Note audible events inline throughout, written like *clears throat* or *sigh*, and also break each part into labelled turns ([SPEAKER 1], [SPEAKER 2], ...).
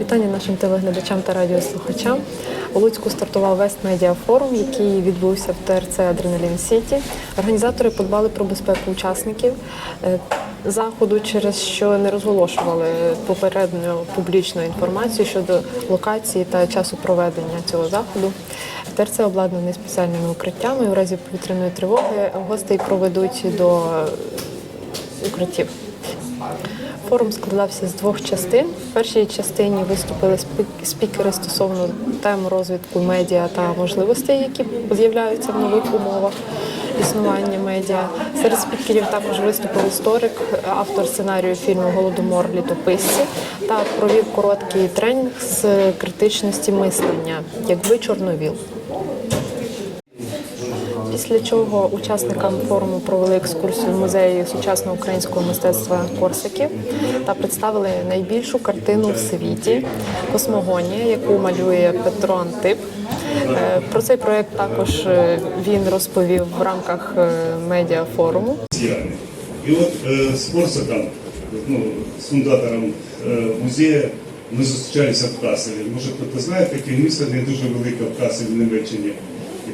[SPEAKER 1] Вітання нашим телеглядачам та радіослухачам. У Луцьку стартував Вест Медіа Форум, який відбувся в ТРЦ Адреналін Сіті. Організатори подбали про безпеку учасників е, заходу, через що не розголошували попередньо публічну інформацію щодо локації та часу проведення цього заходу. ТРЦ обладнаний спеціальними укриттями. У разі повітряної тривоги гостей проведуть до укриттів. Форум складався з двох частин. В першій частині виступили спікери стосовно тем розвитку медіа та можливостей, які з'являються в нових умовах існування медіа. Серед спікерів також виступив історик, автор сценарію фільму Голодомор літописці та провів короткий тренінг з критичності мислення, якби чорновіл. Після чого учасникам форуму провели екскурсію в музеї сучасного українського мистецтва Корсаків та представили найбільшу картину в світі Космогонія, яку малює Петро Антип. Е, Про цей проект також е, він розповів в рамках е, медіафоруму.
[SPEAKER 2] І от з Корсаком, ну, з фундатором музею, ми зустрічалися в Касові. Може, хто знає, таке місто не дуже велике в Касові в Німеччині.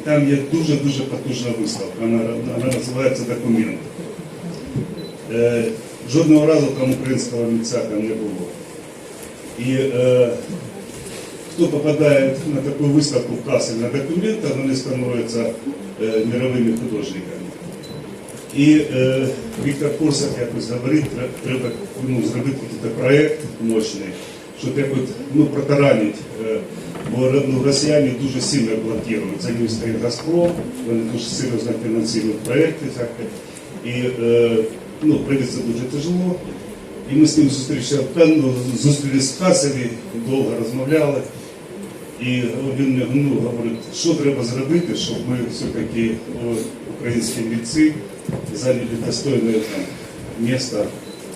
[SPEAKER 2] Там є дуже-дуже потужна виставка. Вона, вона називається Документ. Е, жодного разу там українського митця там не було. І е, хто попадає на таку виставку в Касові на документах, вони становляться е, мировими художниками. І е, Віктор Корсак якось говорить, треба ну, зробити проєкт мощний, щоб якось ну, протаранити. Е, бо ну, росіяни дуже сильно блокують. За ним стоїть Газпром, вони дуже серйозно фінансують проєкти. І е, ну, прийдеться дуже тяжело. І ми з ним зустрічали, ну, зустрілись в Касові, довго розмовляли. І він ну, говорить, що треба зробити, щоб ми все-таки українські митці зайняли достойне місце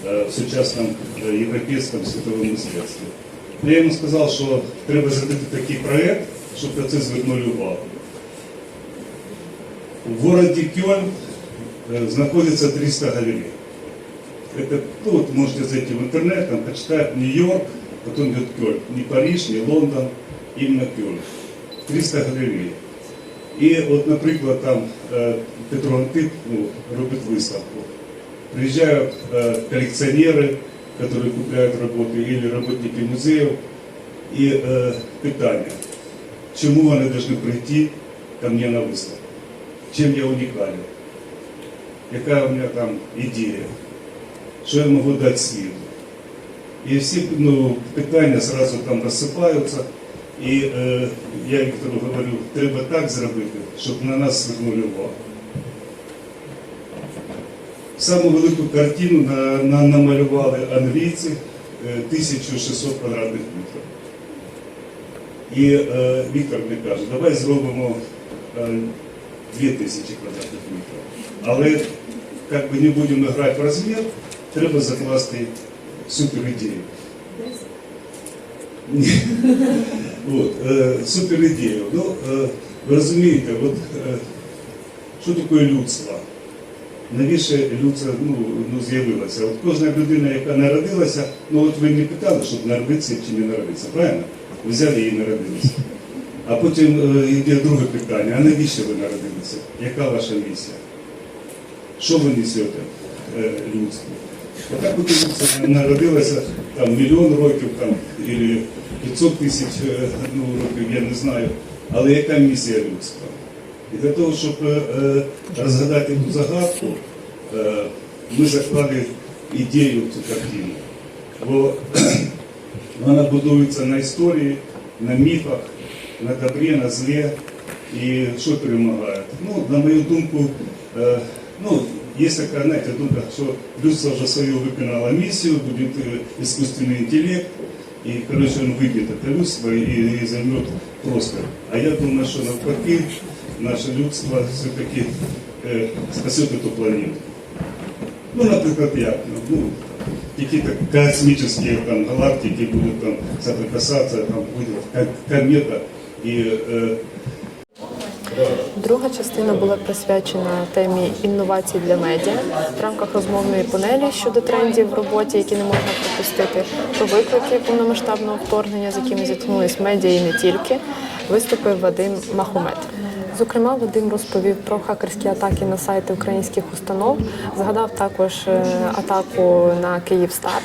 [SPEAKER 2] в сучасному е, європейському світовому мистецтві. Ну, Я йому сказав, що треба зробити такий проєкт, щоб на це звернули увагу. В городі Кьольн е, знаходиться 300 галерей. Это, ну, вот можете зайти в интернет, там почитать Нью-Йорк, потом идет Кёльн. Не Париж, не Лондон, именно Кёльн. 300 галерей. І от, наприклад, там е, Петро Антип ну, робить виставку. Приїжджають е, колекціонери, які купують роботи, або роботники музеїв. І е, питання, чому вони повинні прийти ко мне на виставку? Чим я унікальний? Яка у мене там ідея? що я можу дати світу. І всі ну, питання зразу там розсипаються. І е, я Віктору говорю, треба так зробити, щоб на нас звернули увагу. Саму велику картину на, на, намалювали англійці е, 1600 квадратних метрів. І е, Віктор мені каже, давай зробимо е, 2000 квадратних метрів. Але як би не будемо грати в розмір, треба закласти супер ідею. *laughs* От, е, супер ідею. Ну, е, ви розумієте, от, е, що таке людство? Навіщо людство ну, ну, з'явилося? От кожна людина, яка народилася, ну от ви не питали, щоб народитися чи не народитися, правильно? Ви взяли і народилися. А потім е, йде друге питання, а навіщо ви народилися? Яка ваша місія? Що ви несете е, людству? Отак от людство народилося там мільйон років там, і 500 тисяч е, ну, років, я не знаю. Але яка місія людства? І для того, щоб е, е, розгадати ту загадку, е, ми заклали ідею в цю картину. Бо *clears throat* вона будується на історії, на міфах, на добрі, на злі. І що перемагає? Ну, на мою думку, е, ну, є така знаєте, думка, що людство вже свою виконало місію, буде е, іскусственний інтелект, і коротше, він виб'є це людство і, і займе простір. А я думаю, що навпаки, Наше людство все-таки е, спасе цю планету. Ну, наприклад, як? Ну, какие-то космические там, галактики будут там соприкасаться, там будет ко- комета. И э,
[SPEAKER 1] Друга частина була присвячена темі інновацій для медіа в рамках розмовної панелі щодо трендів в роботі, які не можна пропустити, про виклики повномасштабного вторгнення, з якими зіткнулись медіа і не тільки, виступив Вадим Махомет. Зокрема, Вадим розповів про хакерські атаки на сайти українських установ. Згадав також е, атаку на Київстар,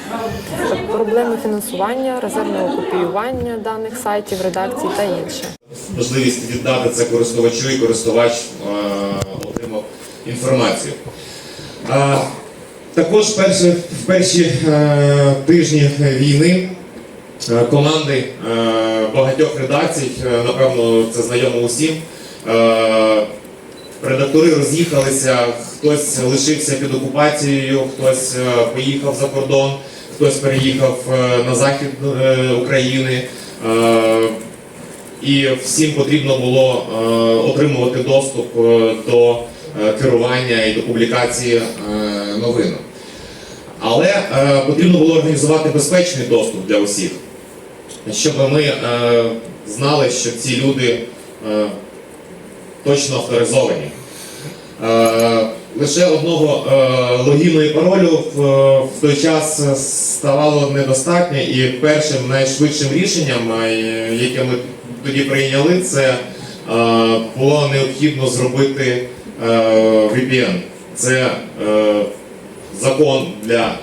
[SPEAKER 1] проблеми фінансування, резервного копіювання даних сайтів, редакцій та інше.
[SPEAKER 3] можливість віддати це користувачу, і користувач е, отримав інформацію. Також перші, в перші е, тижні війни команди багатьох редакцій, напевно, це знайомо усім. Е, редактори роз'їхалися, хтось лишився під окупацією, хтось е, поїхав за кордон, хтось переїхав е, на захід е, України. Е, і всім потрібно було е, отримувати доступ е, до е, керування і до публікації е, новин. Але е, потрібно було організувати безпечний доступ для усіх, щоб ми е, знали, що ці люди е, точно авторизовані. Е, Лише одного е, логіну і паролю в, той час ставало недостатньо, і першим найшвидшим рішенням, е, яке ми тоді прийняли, це було необхідно зробити VPN. Це закон для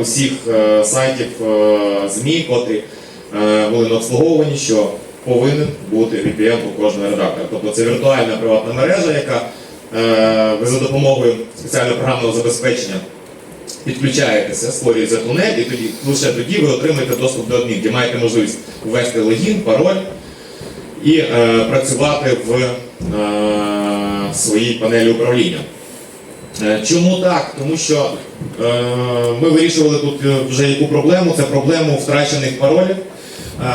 [SPEAKER 3] усіх сайтів ЗМІ, котрі були на обслуговуванні, що повинен бути VPN у кожного редактора. Тобто це віртуальна приватна мережа, яка е, ви за допомогою спеціального програмного забезпечення підключаєтеся, створюється тунель, і тоді лише тоді ви отримаєте доступ до адмінки. Маєте можливість ввести логін, пароль і е, працювати в е, своїй панелі управління. Е, Чому так? Тому що е, ми вирішували тут е, вже яку проблему, це проблему втрачених паролів. Е,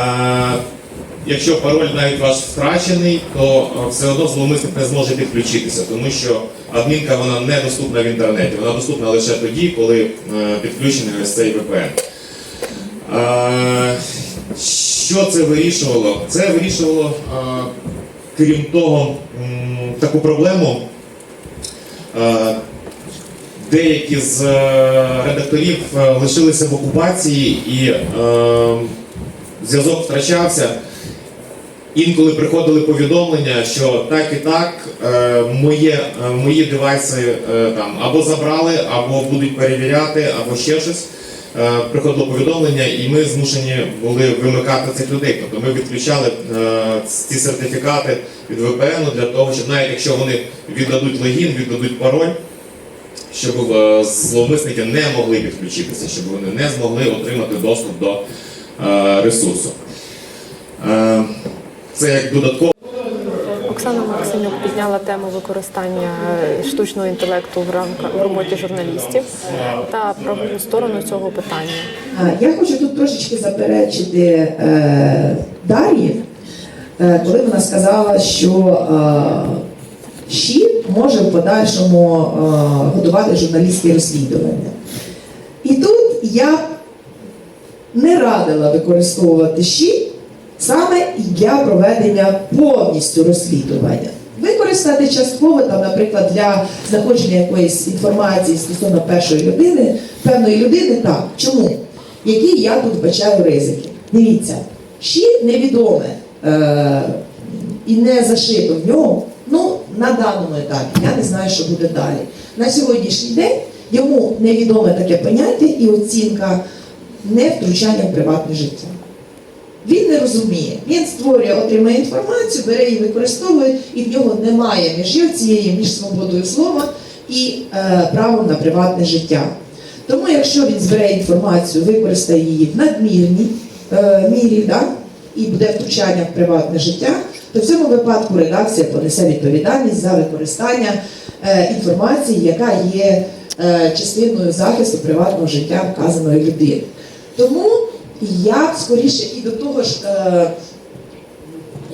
[SPEAKER 3] якщо пароль навіть ваш втрачений, то е, все одно зловмисник не зможе підключитися, тому що адмінка вона не доступна в інтернеті. Вона доступна лише тоді, коли е, підключений ось цей VPN. Е, Що це вирішувало? Це вирішувало, крім того, таку проблему. Деякі з редакторів лишилися в окупації і е, зв'язок втрачався. Інколи приходили повідомлення, що так і так е, е, мої девайси е, там або забрали, або будуть перевіряти, або ще щось. Е, приходило повідомлення, і ми змушені були вимикати цих людей. Тобто ми відключали ці сертифікати від VPN для того, щоб навіть якщо вони віддадуть логін, віддадуть пароль, щоб зловмисники не могли підключитися, щоб вони не змогли отримати доступ до е, ресурсу. Е, Це як додатково.
[SPEAKER 1] Оксана Максимюк підняла тему використання е, штучного інтелекту в рамках в роботі журналістів та правову сторону цього питання.
[SPEAKER 4] Я хочу тут трошечки заперечити е, Дар'ї, е, коли вона сказала, що е, ЩІ може в подальшому е, готувати журналістські розслідування. І тут я не радила використовувати ЩІ для проведення повністю розслідування. Використати частково, там, наприклад, для знаходження якоїсь інформації стосовно першої людини, певної людини, так. Чому? Які я тут бачаю ризики? Дивіться, щі невідоме е- і не зашито в ньому, ну, на даному етапі, я не знаю, що буде далі. На сьогоднішній день йому невідоме таке поняття і оцінка не втручання в приватне життя. Він не розуміє. Він створює, отримує інформацію, бере її, використовує, і в нього немає межі цієї між свободою слова і е, правом на приватне життя. Тому, якщо він збере інформацію, використає її в надмірній е, мірі, да, і буде втручання в приватне життя, то в цьому випадку редакція понесе відповідальність за використання е, інформації, яка є е, частиною захисту приватного життя вказаної людини. Тому я скоріше і до того ж, е,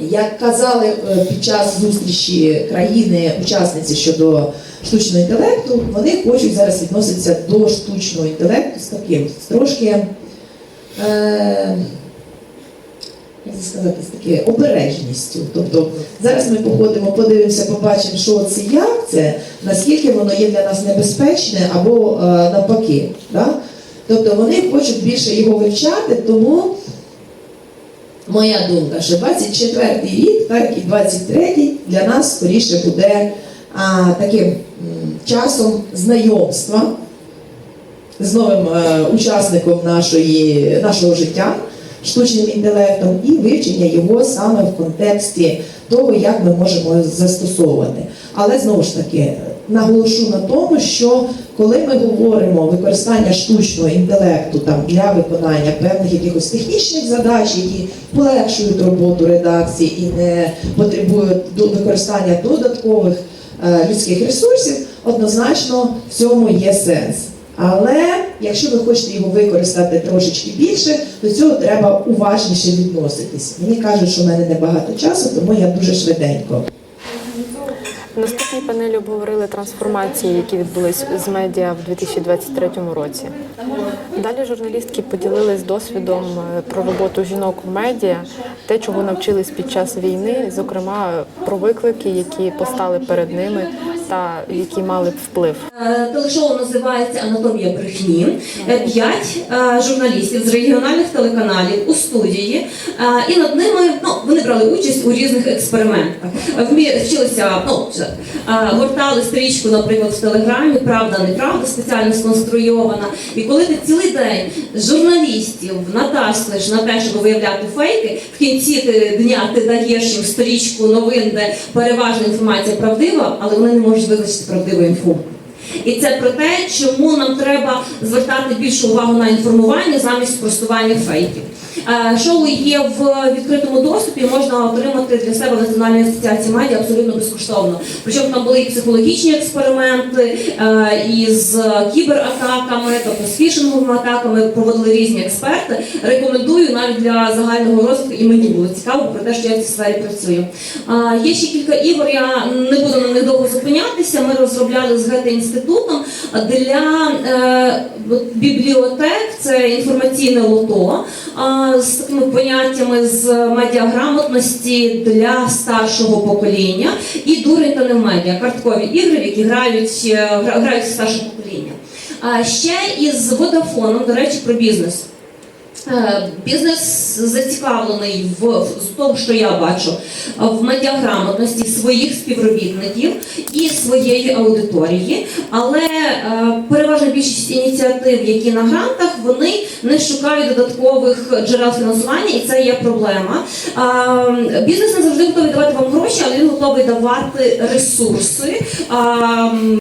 [SPEAKER 4] як казали е, під час зустрічі країни-учасниці щодо штучного інтелекту, вони хочуть зараз відноситися до штучного інтелекту з таким трошки е, сказати, з таке обережністю. Тобто зараз ми походимо, подивимося, побачимо, що це як це, наскільки воно є для нас небезпечне або навпаки. Да? Тобто вони хочуть більше його вивчати, тому моя думка, що 24 рік, так і 23 для нас скоріше буде а, таким часом знайомства з новим е, учасником нашої, нашого життя, штучним інтелектом, і вивчення його саме в контексті того, як ми можемо застосовувати. Але знову ж таки наголошу на тому, що коли ми говоримо використання штучного інтелекту там для виконання певних якихось технічних задач, які полегшують роботу редакції і не потребують використання додаткових е, людських ресурсів, однозначно в цьому є сенс. Але якщо ви хочете його використати трошечки більше, до цього треба уважніше відноситись. Мені кажуть, що в мене небагато часу, тому я дуже швиденько.
[SPEAKER 1] Наступній панелі обговорили трансформації, які відбулись з медіа в 2023 році. Далі журналістки поділились досвідом е, про роботу жінок в медіа, те, чого навчились під час війни, зокрема про виклики, які постали перед ними та які мали б вплив.
[SPEAKER 5] Е, Телешоу називається Анатомія брехні. Е, П'ять е, журналістів з регіональних телеканалів у студії, і над ними ну вони брали участь у різних експериментах. Вчилися, ну гортали стрічку, наприклад, в телеграмі, правда, неправда, спеціально сконструйована. І коли ти цілий день журналістів натаскуєш на те, щоб виявляти фейки, в кінці дня ти даєш їм стрічку новин, де переважна інформація правдива, але вони не можуть визначити правдиву інфу. І це про те, чому нам треба звертати більшу увагу на інформування замість спростування фейків. Е, Шоу є в відкритому доступі, можна отримати для себе в Національній асоціації медіа абсолютно безкоштовно. Причому там були і психологічні експерименти, е, і з кібератаками, тобто з фішинговими атаками проводили різні експерти. Рекомендую навіть для загального розвитку, і мені було цікаво про те, що я в цій сфері працюю. Е, Є ще кілька ігор, я не буду на них довго зупинятися. Ми розробляли з ГЕТИ інститутом для е, бібліотек, це інформаційне лото е, з такими поняттями з медіаграмотності для старшого покоління і дурень та не медіа, карткові ігри, які грають, е, грають старше покоління. А ще із Водафоном, до речі, про бізнес. Е, Бізнес зацікавлений в, з що я бачу, в медіаграмотності своїх співробітників і своєї аудиторії. Але е, переважна більшість ініціатив, які на грантах, вони не шукають додаткових джерел фінансування, і це є проблема. Е, бізнес не завжди готовий давати вам гроші, але він готовий давати ресурси.